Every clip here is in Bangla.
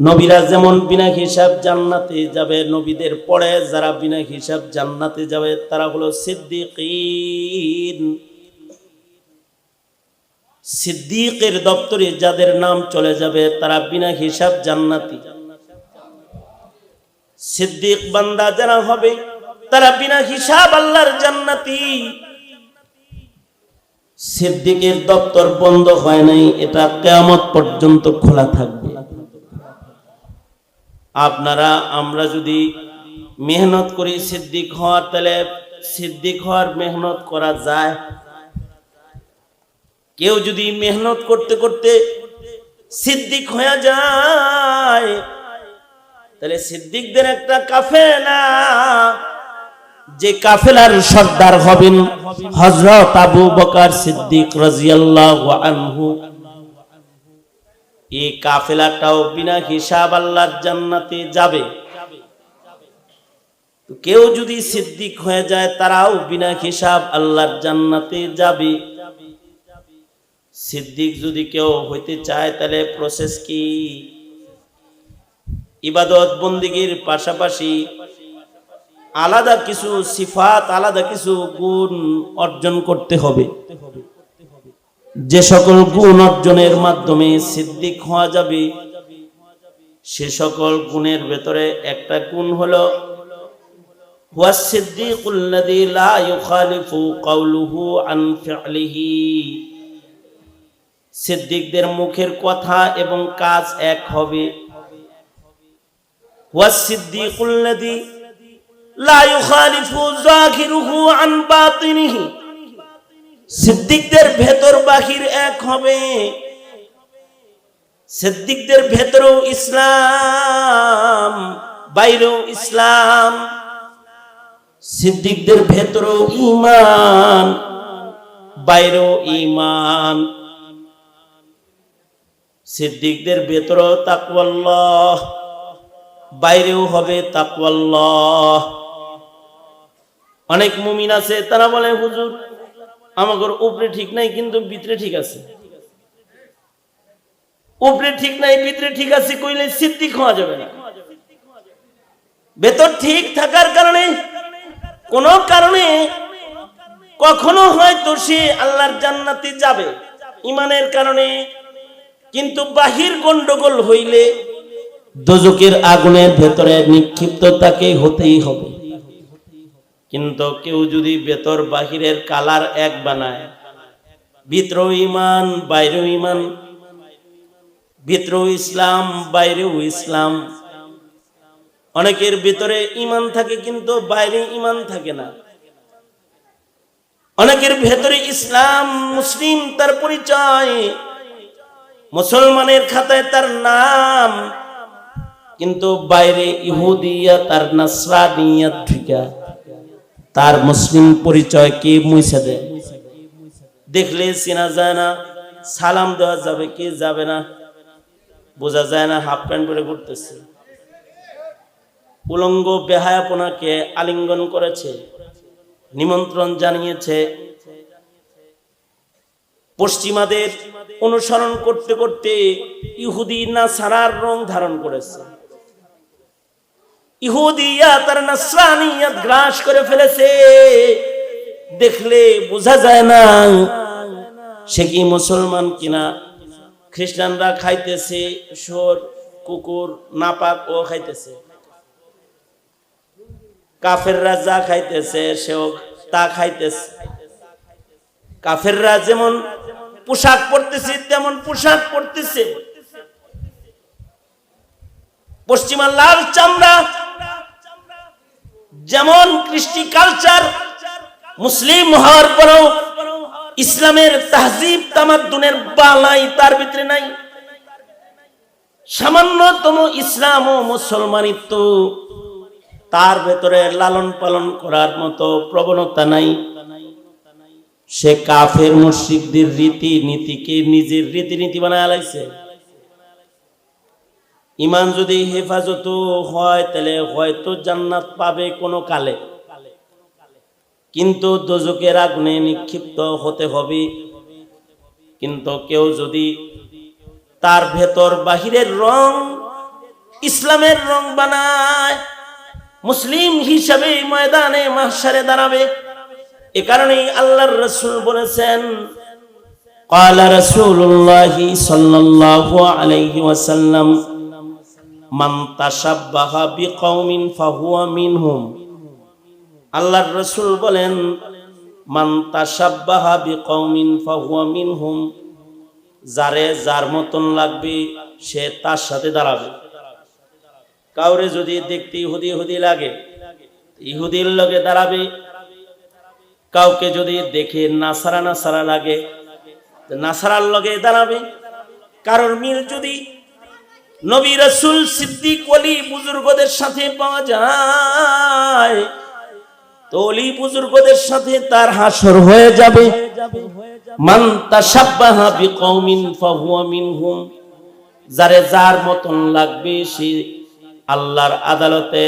নবীরা যেমন বিনা হিসাব জান্নাতে যাবে, নবীদের পরে যারা বিনা হিসাব জান্নাতে যাবে, তারা হলো সিদ্দিকিন। সিদ্দিকের দপ্তরে যাদের নাম চলে যাবে, তারা বিনা হিসাব জান্নাতি। সিদ্দিক বান্দা যারা হবে, তারা বিনা হিসাব আল্লাহর জান্নাতি। সিদ্দিকের দপ্তর বন্ধ হয় নাই, এটা কেয়ামত পর্যন্ত খোলা থাকবে। আপনারা, আমরা যদি মেহনত করি সিদ্দিক হওয়ার, তাহলে সিদ্দিক হওয়ার মেহনত করা যায়। কেউ যদি মেহনত করতে করতে সিদ্দিক হয়ে যায়, তাহলে সিদ্দিকদের একটা কাফেলা। যে কাফেলার সর্দার হবেন হজরত আবু বকার সিদ্দিক রাজিয়াল্লাহু আনহু। এই কাফেলাটাও বিনা হিসাব আল্লাহর জান্নাতে যাবে। কেউ যদি সিদ্দিক হয়ে যায়, তারাও বিনা হিসাব আল্লাহর জান্নাতে যাবে। সিদ্দিক যদি কেউ হইতে চায়, তাহলে প্রসেস কি? ইবাদত বন্দিগির পাশাপাশি আলাদা কিছু সিফাত, আলাদা কিছু গুণ অর্জন করতে হবে। যে সকল গুণ অর্জনের মাধ্যমে সিদ্দিক হওয়া যাবে, সে সকল গুণের ভেতরে একটা গুণ হলো লা ইউখালিফু কাওলুহু আন ফি'লিহি সিদ্দিকদের মুখের কথা এবং কাজ এক হবে, হুয়া সিদ্দিকুল্লাযী লা ইউখালিফু যাহিরুহু আন বাতিনিহি। সিদ্দিকদের ভেতর বাহির এক হবে। সিদ্দিকদের ভেতরেও ইসলাম, বাইরেও ইসলাম। সিদ্দিকদের ভেতরেও ইমান বাইরেও ইমান সিদ্দিকদের ভেতরেও তাকওয়াল্লাহ, বাইরেও হবে তাকওয়াল্লাহ। অনেক মুমিন আছে, তারা বলে, হুজুর আমাদের উপরে ঠিক নাই, কিন্তু ভিতরে ঠিক আছে। উপরে ঠিক নাই, ভিতরে ঠিক আছে কইলে সিদ্দিক হওয়া যাবে না। ভেতর ঠিক থাকার কারণে, কোন কারণে কখনো হয়তো সে আল্লাহর জান্নাতে যাবে ইমানের কারণে, কিন্তু বাহির গন্ডগোল হইলে দোজকের আগুনের ভেতরে নিক্ষিপ্ত তাকে হতেই হবে। কিন্তু কেউ যদি ভেতর বাহিরের কালার এক বানায় ভিতর ইমান বাইরেও ইমান ভিতরেও ইসলাম, বাইরেও ইসলাম। অনেকের ভিতরে ইমান থাকে কিন্তু বাইরে ইমান থাকে না। অনেকের ভেতরে ইসলাম, মুসলিম তার পরিচয়, মুসলমানের খাতায় তার নাম, কিন্তু বাইরে ইহুদিয়া তার নাসরানিয়া ঢুকা তার মুসলিম পরিচয় কে মুছে দেয়? দেখলে চেনা যায় না, সালাম দেওয়া যাবে, কি যাবে না? বোঝা যায় না, হাফ প্যান্ট পরে ঘুরতেছে। উলঙ্গ বেহায়াপনাকে আলিঙ্গন করেছে, নিমন্ত্রণ জানিয়েছে। পশ্চিমাদের অনুসরণ করতে করতে ইহুদি না সারার রং ধারণ করেছে। ইহুদিয়া তার নাসরানিয়াত গ্রাস করে ফেলেছে। দেখলে বোঝা যায় না সে কি মুসলমান কিনা। খ্রিস্টানরা খাইতেছে সোর কুকুর, নাপাক ও খাইতেছে। কাফেররা যা খাইতেছে সেও তা খাইতেছে। কাফেররা যেমন পোশাক পরতেছে, তেমন পোশাক পরতেছে। পশ্চিমা লাল চামড়া যেমন কৃষ্টি কালচার মুসলিম হওয়ার পরেও ইসলামের তাহজিব, তামাদ্দুনের বালাই তার ভিতরে নাই। সামান্যতম ইসলাম ও মুসলমানিত্ব তার ভেতরে লালন পালন করার মতো প্রবণতা নাই। সে কাফের মুশরিকদের রীতি নীতিকে নিজের রীতিনীতি বানায় আলাইছে ইমান যদি হেফাজত হয় তাহলে হয়তো জান্নাত পাবে কোনো কালে কিন্তু দোজকের আগুনে নিক্ষিপ্ত হতে হবে কিন্তু কেউ যদি তার ভেতর বাহিরের রং ইসলামের রং বানায় মুসলিম হিসাবে ময়দানে মাহশারে দাঁড়াবে এ কারণেই আল্লাহর রসুল বলেছেন قال رسول الله صلى الله عليه وسلم মান তাসাব্বাহা বিকৌমিন ফাহুয়া মিনহুম। আল্লাহর রসুল বলেন, মান তাসাব্বাহা বিকৌমিন ফাহুয়া মিনহুম যারে যার মতন লাগবে সে তার সাথে দাঁড়াবে। কাউরে যদি দেখতে ইহুদি ইহুদি লাগে, ইহুদির লগে দাঁড়াবে। কাউকে যদি দেখে নাসারা নাসারা লাগে নাসারার লগে দাঁড়াবে। কারোর মিল যদি নবী রসুল সিদ্দিক অলি বুজুর্গদের সাথে পাওয়া যায়। তো অলি বুজুর্গদের সাথে তার হাসর হয়ে যাবে। যারে যার মতন লাগবে সে আল্লাহর আদালতে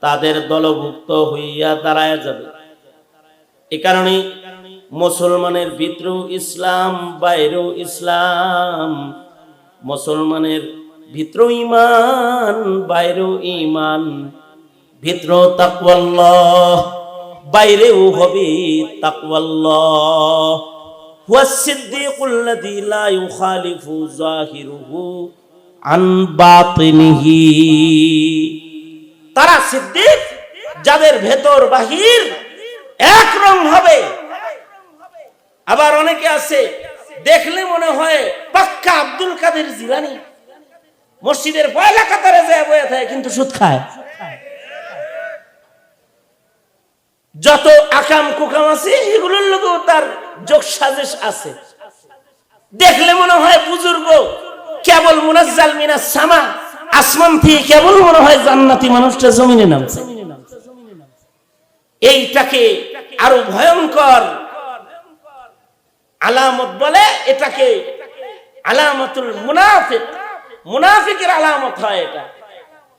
তাদের দলভুক্ত হইয়া দাঁড়ায় যাবে। এ কারণে মুসলমানের ভিতরেও ইসলাম, বাইরেও ইসলাম, মুসলমানের ভিতর ইমান বাইরেও ইমান ভিতর তাকওয়াল্লাহ, বাইরেও হবে তাকওয়াল্ল হুয়া সিদ্দিকুল্লাযী লা ইউখালিফু যাহিরুহু আন বাতিনিহি। তারা সিদ্দিক, যাদের ভেতর বাহির এক রং হবে। আবার অনেকে আছে, দেখলে মনে হয় পাক্কা আব্দুল কাদের জিলানি। মসজিদের পয়লা কাতারে যায় বয়ে থাকে, কিন্তু সুদ খায়। যত আকাম কুকাম আছে, এগুলোর লোকেও তার যোগ সাজেশ আছে। দেখলে মনে হয় বুজুর্গ, কেবল মুনাজ্জাল মিনা সামা, আসমান থেকে কেবল মনে হয় জান্নাতি মানুষটা জমিনে নামছে। এইটাকে আরও ভয়ঙ্কর আলামত বলে, এটাকে আলামতুল মুনাফিক মুনাফিকের আলামত হয় এটা।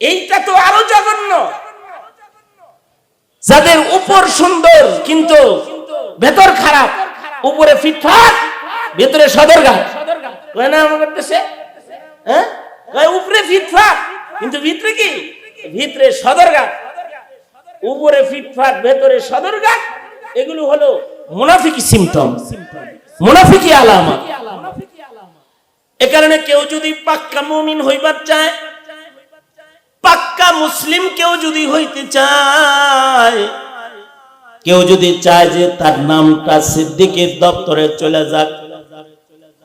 এইটা তো আরও জঘন্য। যাদের উপর সুন্দর কিন্তু ভেতর খারাপ, উপরে ফিটফাট, ভেতরে সদরঘাট। কয় না আমাদের দেশে হ্যাঁ? উপরে ফিটফাট, কিন্তু ভিতরে কি? ভিতরে সদরঘাট। উপরে ফিটফাট, ভেতরে সদরঘাট, এগুলো হলো মুনাফিকি সিমটম মুনাফিকি আলামত। এ কারণে কেউ যদি পাক্কা মুমিন হইবার চায়, পাক্কা মুসলিম কেউ যদি হইতে চায়, কেউ যদি চায় যে তার নামটা সিদ্দিকের দপ্তরে চলে যাক।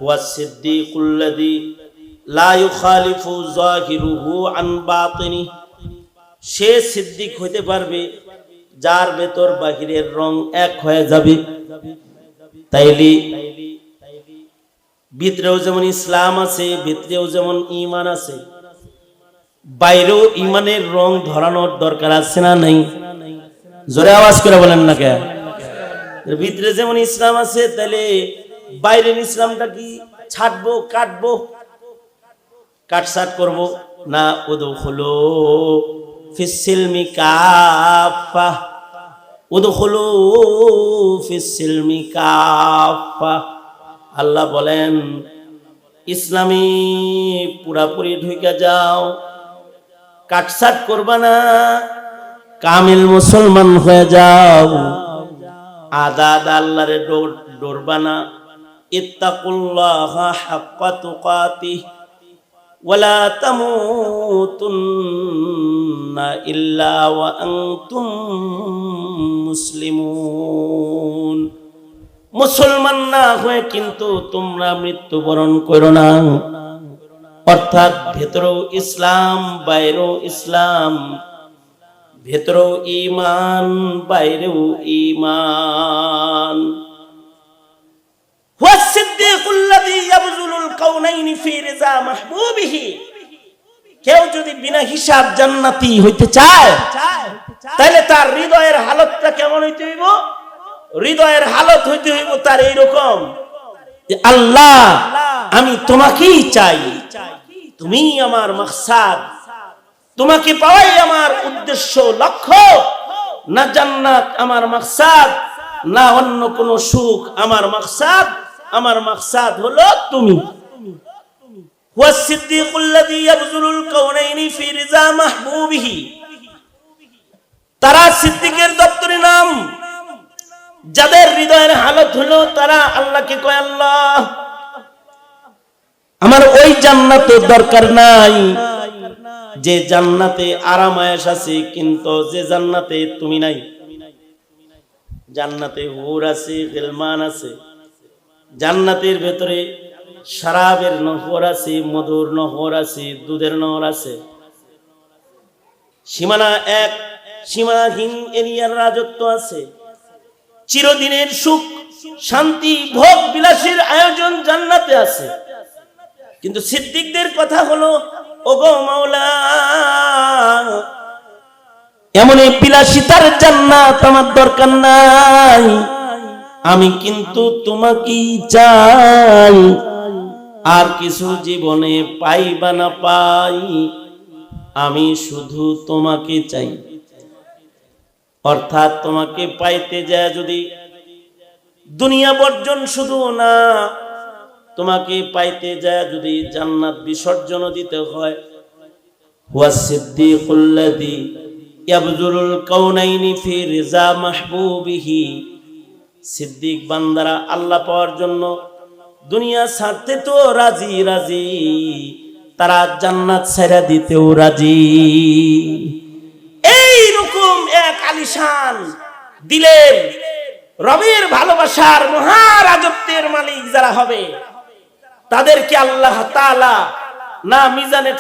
হুয়া সিদ্দিকুল্লাযী লা ইউখালিফু যাহিরুহু আন বাতিনি। সে সিদ্দিক হইতে পারবে, যার ভেতর বাহিরের রং এক হয়ে যাবে। তাইলে ভিতরেও যেমন ইসলাম আছে ভিতরেও যেমন ইমান আছে। বাইরেও ইমানের রং ধরানোর দরকার আছে না নাই? জোরে আওয়াজ করে বলেন না কে? ভিতরে যেমন ইসলাম আছে, তাহলে বাইরের ইসলামটা কি ছাটবো কাটবো? কাটসাট করব? না উদু হলো ফিসিলমি কাফা উদু হলো ফিসিলমি কাফা আল্লাহ বলেন, ইসলামী পুরাপুরি ঢুকে যাও কাটসাট করবা না, কামিল মুসলমান হয়ে যাও, আদা আদা আল্লাহরে ডরবা না, ইত্তাকুল্লাহ হাক্কা মুসলিমুন মুসলমান না হয়ে কিন্তু তোমরা মৃত্যুবরণ করো না অর্থাৎ ভেতরেও ইসলাম বাইরেও ইসলাম ভেতরেও ইমান বাইরেও ইমান هو الصديق الذي يبذل الكونين في رضا محبوبه কেউ যদি বিনা হিসাব জান্নাতি হইতে চায় তাহলে তার হৃদয়ের হালতটা কেমন হইতে হইব হৃদয়ের হালত হইতে হইব তার এইরকম যে আল্লাহ আমি তোমাকেই চাই তুমি আমার মাকসাদ তোমাকে পাওয়াই আমার উদ্দেশ্য লক্ষ্য না জান্নাত আমার মাকসাদ না অন্য কোন সুখ আমার মাকসাদ আমার মাকসাদ হলো তুমি والصديق الذي يبذل الكونين في رضا محبوبه তারা সিদ্দিকের দপ্তরি নাম যাদের হৃদয়ের হালত হলো, তারা আল্লাহকে কয়, আল্লাহ, আমার ওই জান্নাতের দরকার নাই। যে জান্নাতে আরাম আয়েশ আছে, কিন্তু যে জান্নাতে তুমি নাই। জান্নাতে হুর আছে, গেলমান আছে। জান্নাতের ভেতরে শরাবের নহর আছে, মধুর নহর আছে, দুধের নহর আছে। সীমানা এক সীমাহীন এরিয়ার রাজত্ব আছে। চিরদিনের সুখ, শান্তি, ভোগ বিলাসের আয়োজন জান্নাতে আছে। কিন্তু সিদ্দিকদের কথা হলো, ওগো মাওলা, এমন বিলাসিতার জান্নাত আমার দরকার নাই। আমি কিন্তু তোমাকেই চাই। আর কিছু জীবনে পাই বা না পাই। আমি শুধু তোমাকে চাই। অর্থাৎ তোমাকে পাইতে যায় যদি দুনিয়া বর্জন শুধু না, তোমাকে পাইতে যায় যদি জান্নাত বিসর্জন দিতে হয়। হুয়া সিদ্দিকুল্লাযী ইয়াবযুলুল কাউনাইনি ফি রিজা মাহবুবিহি। সিদ্দিক বান্দারা আল্লাহ পাওয়ার জন্য দুনিয়া ছাড়তে তো রাজি রাজি। তারা জান্নাত ছেড়ে দিতেও রাজি। আলিশান দিলের রবের ভালোবাসার মহারাজত্বের মালিক যারা হবে তাদেরকে আল্লাহ না মিজানে